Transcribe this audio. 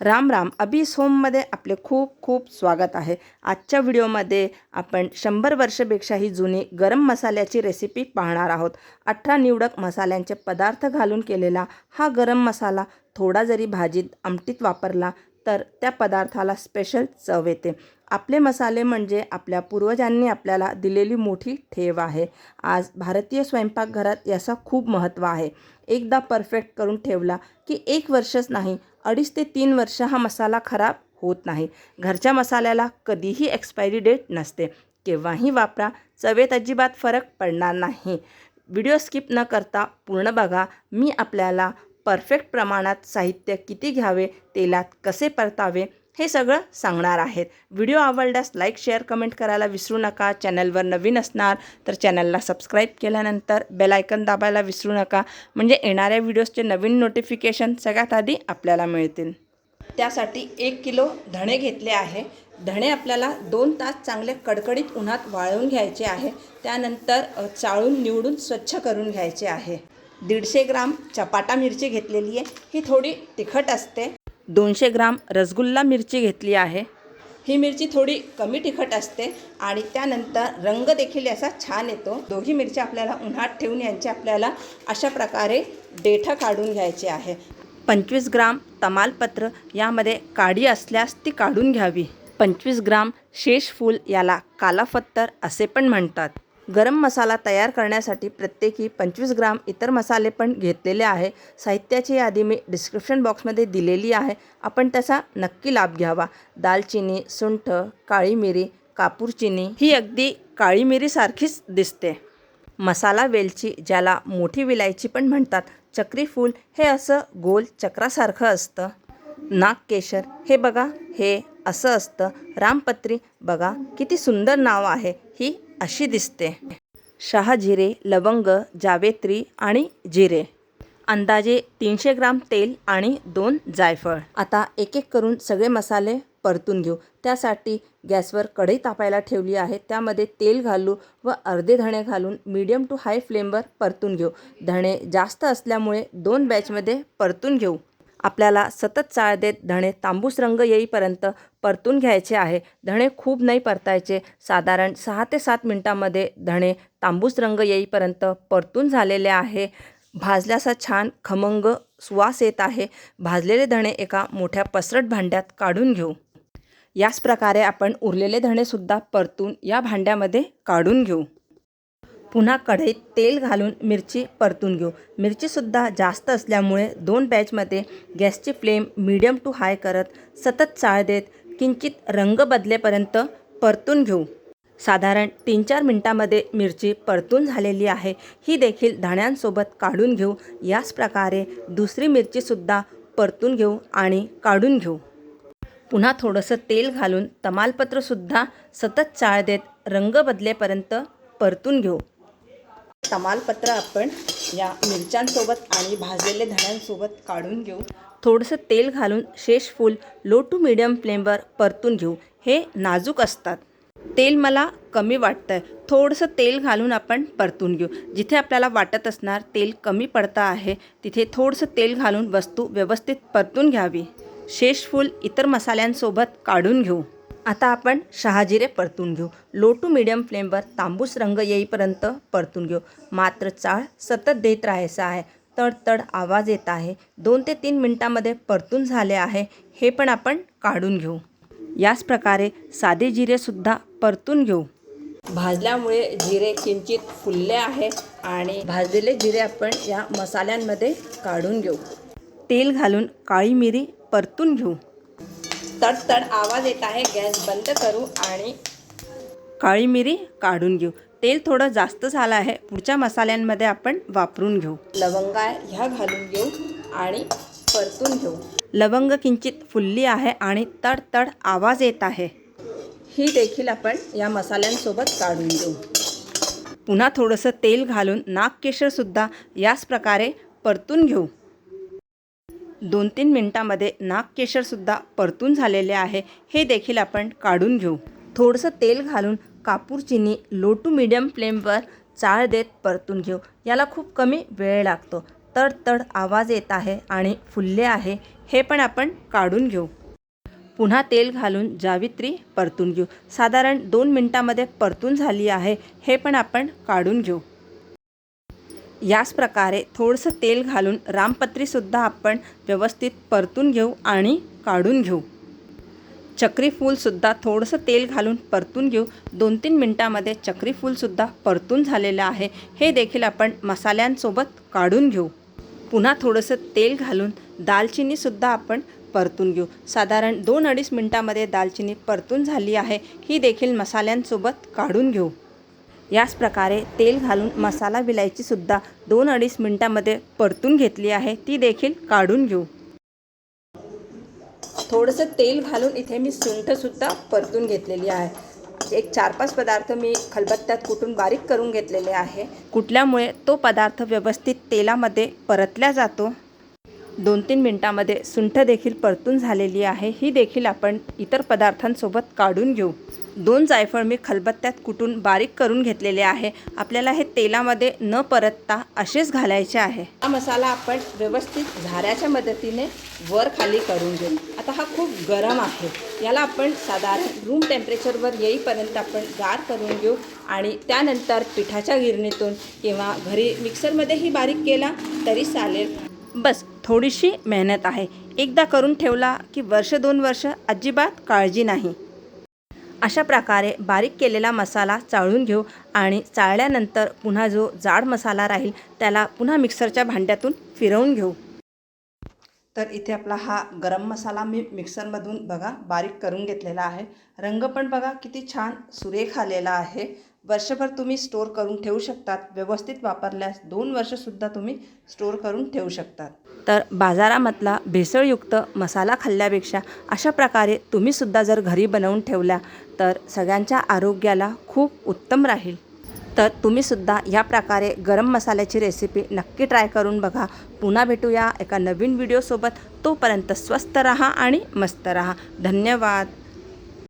राम राम. अभी सोममध्ये आपले खूप खूप स्वागत आहे. आजच्या व्हिडिओमध्ये आपण शंभर वर्षपेक्षाही जुनी गरम मसाल्याची रेसिपी पाहणार आहोत. अठरा निवडक मसाल्यांचे पदार्थ घालून केलेला हा गरम मसाला थोडा जरी भाजीत आमटीत वापरला तर त्या पदार्थाला स्पेशल चव येते. आपले मसाले म्हणजे आपल्या पूर्वजांनी आपल्याला दिलेली मोठी ठेव आहे. आज भारतीय स्वयंपाकघरात याचा खूप महत्त्व आहे. एकदा परफेक्ट करून ठेवला की एक वर्षच नाही अडीच ते तीन वर्ष हा मसाला खराब होत नाही. घरच्या मसाल्याला कधीही एक्सपायरी डेट नसते. केव्हाही वापरा. चवेत अजिबात फरक पडणार नाही. व्हिडिओ स्किप न करता पूर्ण बघा. मी आपल्याला परफेक्ट प्रमाणात साहित्य किती घ्यावे तेलात कसे परतावे हे सगळं सांगणार आहेत. व्हिडिओ आवडल्यास लाईक शेअर कमेंट करायला विसरू नका. चॅनलवर नवीन असणार तर चॅनलला सबस्क्राईब केल्यानंतर बेलायकन दाबायला विसरू नका. म्हणजे येणाऱ्या व्हिडिओजचे नवीन नोटिफिकेशन सगळ्यात आधी आपल्याला मिळतील. त्यासाठी एक किलो धणे घेतले आहे. धणे आपल्याला दोन तास चांगले कडकडीत उन्हात वाळवून घ्यायचे आहे. त्यानंतर चाळून निवडून स्वच्छ करून घ्यायचे आहे. दीडशे ग्राम चपाटा मिरची घेतलेली आहे. ही थोडी तिखट असते. दोनशे ग्राम रसगुल्ला मिरची घेतली आहे. ही मिरची थोडी कमी तिखट असते आणि त्यानंतर रंग देखील याचा छान येतो. दोघी मिरच्या आपल्याला उन्हात ठेवून यांची आपल्याला अशा प्रकारे देठं काढून घ्यायचे आहे. पंचवीस ग्राम तमालपत्र यामध्ये काडी असल्यास ती काढून घ्यावी. पंचवीस ग्राम शेष फूल याला कालाफत्तर असे पण म्हणतात. गरम मसाला तयार करण्यासाठी प्रत्येकी पंचवीस ग्राम इतर मसाले पण घेतलेले आहे. साहित्याची यादी मी डिस्क्रिप्शन बॉक्समध्ये दिलेली आहे. आपण त्याचा नक्की लाभ घ्यावा. दालचिनी सुंठ काळी मिरी कापूरचिनी ही अगदी काळी मिरीसारखीच दिसते. मसाला वेलची ज्याला मोठी विलायची पण म्हणतात चक्री फूल हे असं गोल चक्रासारखं असतं. नागकेशर हे बघा हे असं असतं. रामपत्री बघा किती सुंदर नाव आहे. ही अशी दिसते. शहाजिरे लवंग जावेत्री आणि जिरे. अंदाजे तीनशे ग्राम तेल आणि दोन जायफळ. आता एक एक करून सगळे मसाले परतून घेऊ. त्यासाठी गॅसवर कढई तापायला ठेवली आहे. त्यामध्ये तेल घालू व अर्धे धणे घालून मीडियम टू हाय फ्लेमवर परतून घेऊ. धणे जास्त असल्यामुळे दोन बॅचमध्ये परतून घेऊ. आपल्याला सतत चाळ देत धणे तांबूस रंग येईपर्यंत परतून घ्यायचे आहे. धणे खूप नाही परतायचे. साधारण सहा ते सात मिनटामध्ये धणे तांबूस रंग येईपर्यंत परतून झालेले आहे. भाजल्याचा छान खमंग सुवास येत आहे. भाजलेले धणे एका मोठ्या पसरट भांड्यात काढून घेऊ. याच प्रकारे आपण उरलेले धणेसुद्धा परतून या भांड्यामध्ये काढून घेऊ. पुन्हा कढईत तेल घालून मिरची परतून घेऊ. मिरचीसुद्धा जास्त असल्यामुळे दोन बॅचमध्ये गॅसची फ्लेम मीडियम टू हाय करत सतत चाळ देत किंचित रंग बदलेपर्यंत परतून घेऊ. साधारण तीन चार मिनटामध्ये मिरची परतून झालेली आहे. ही देखील धण्यांसोबत काढून घेऊ. याच प्रकारे दुसरी मिरचीसुद्धा परतून घेऊ आणि काढून घेऊ. पुन्हा थोडंसं तेल घालून तमालपत्रसुद्धा सतत चाळ देत रंग बदलेपर्यंत परतून घेऊ. तमालपत्र आपण या मिरच्यांसोबत आणि भाजलेले धण्यांसोबत काढून घेऊ. थोडंसं तेल घालून शेष फूल लो टू मिडियम फ्लेमवर परतून घेऊ. हे नाजूक असतात. तेल मला कमी वाटतं आहे थोडंसं तेल घालून आपण परतून घेऊ. जिथे आपल्याला वाटत असणार तेल कमी पडतं आहे तिथे थोडंसं तेल घालून वस्तू व्यवस्थित परतून घ्यावी. शेष फूल इतर मसाल्यांसोबत काढून घेऊ. आता आपण शहाजिरे परतून घेऊ. लो टू मिडियम फ्लेमवर तांबूस रंग येईपर्यंत परतून घेऊ. मात्र चाळ सतत देत राहायचा आहे. तडतड आवाज येत आहे. दोन ते तीन मिनटामध्ये परतून झाले आहे. हे पण आपण काढून घेऊ. याच प्रकारे साधे जिरेसुद्धा परतून घेऊ. भाजल्यामुळे जिरे किंचित फुलले आहे आणि भाजलेले जिरे आपण या मसाल्यांमध्ये काढून घेऊ. तेल घालून काळी मिरी परतून घेऊ. तडतड आवाज येत आहे. गॅस बंद करू आणि काळी मिरी काढून घेऊ. तेल थोडं जास्त झालं आहे. पुढच्या मसाल्यांमध्ये आपण वापरून घेऊ. लवंगा ह्या घालून घेऊ आणि परतून घेऊ. लवंग किंचित फुलली आहे आणि तडतड आवाज येत आहे. ही देखील आपण या मसाल्यांसोबत काढून घेऊ. पुन्हा थोडंसं तेल घालून नागकेशरसुद्धा याच प्रकारे परतून घेऊ. दोन तीन मिनटामध्ये नागकेशरसुद्धा परतून झालेले आहे. हे देखील आपण काढून घेऊ. थोडंसं तेल घालून कापूर चिनी लो टू मिडियम फ्लेमवर चाळ देत परतून घेऊ. याला खूप कमी वेळ लागतो. तडतड आवाज येत आहे आणि फुलले आहे. हे पण आपण काढून घेऊ. पुन्हा तेल घालून जावित्री परतून घेऊ. साधारण दोन मिनटामध्ये परतून झाली आहे. हे पण आपण काढून घेऊ. याच प्रकारे थोडंसं तेल घालून रामपत्रीसुद्धा आपण व्यवस्थित परतून घेऊ आणि काढून घेऊ. चक्री फूलसुद्धा थोडंसं तेल घालून परतून घेऊ. दोन तीन मिनटामध्ये चक्री फूलसुद्धा परतून झालेलं आहे. हे देखील आपण मसाल्यांसोबत काढून घेऊ. पुन्हा थोडंसं तेल घालून दालचिनीसुद्धा आपण परतून घेऊ. साधारण दोन अडीच मिनटामध्ये दालचिनी परतून झाली आहे. ही देखील मसाल्यांसोबत काढून घेऊ. याच प्रकारे तेल घालून मसाला विलायचीसुद्धा दोन अडीच मिनटामध्ये परतून घेतली आहे. ती देखील काढून घेऊ. थोडंसं तेल घालून इथे मी सुंठसुद्धा परतून घेतलेली आहे. एक चार पाच पदार्थ मी खलबत्त्यात कुटून बारीक करून घेतलेले आहे. कुटल्यामुळे तो पदार्थ व्यवस्थित तेलामध्ये परतला जातो. दोन तीन मिनटामध्ये सुंठ देखील परतून झालेली आहे. ही देखील आपण इतर पदार्थांसोबत काढून घेऊ. दोन जायफळ मी खलबत्त्यात कुटून बारीक करून घेतलेले आहे. आपल्याला हे तेलामध्ये न परतता असेच घालायचे आहे. हा मसाला आपण व्यवस्थित झाऱ्याच्या मदतीने वर खाली करून घेऊ. आता हा खूप गरम आहे. याला आपण साधारण रूम टेम्परेचरवर येईपर्यंत आपण गार करून घेऊ आणि त्यानंतर पिठाच्या गिरणीतून किंवा घरी मिक्सरमध्येही बारीक केला तरी चालेल. बस थोडीशी मेहनत आहे. एकदा करून ठेवला की वर्ष दोन वर्ष अजिबात काळजी नाही. अशा प्रकारे बारीक केलेला मसाला चाळून घेऊ आणि चाळल्यानंतर पुन्हा जो जाड मसाला राहील त्याला पुन्हा मिक्सरच्या भांड्यातून फिरवून घेऊ. तर इथे आपला हा गरम मसाला मी मिक्सरमधून बघा बारीक करून घेतलेला आहे. रंग पण बघा किती छान सुरेख आलेला आहे. वर्षभर तुम्ही स्टोर करून ठेवू शकतात. व्यवस्थित वापरल्यास दोन वर्षसुद्धा तुम्ही स्टोर करून ठेवू शकतात. तर बाजारामधला भेसळयुक्त मसाला खाल्ल्यापेक्षा अशा प्रकारे तुम्हीसुद्धा जर घरी बनवून ठेवल्या तर सगळ्यांच्या आरोग्याला खूप उत्तम राहील. तर तुम्हीसुद्धा या प्रकारे गरम मसाल्याची रेसिपी नक्की ट्राय करून बघा. पुन्हा भेटूया एका नवीन व्हिडिओसोबत तोपर्यंत स्वस्त रहा आणि मस्त रहा. धन्यवाद.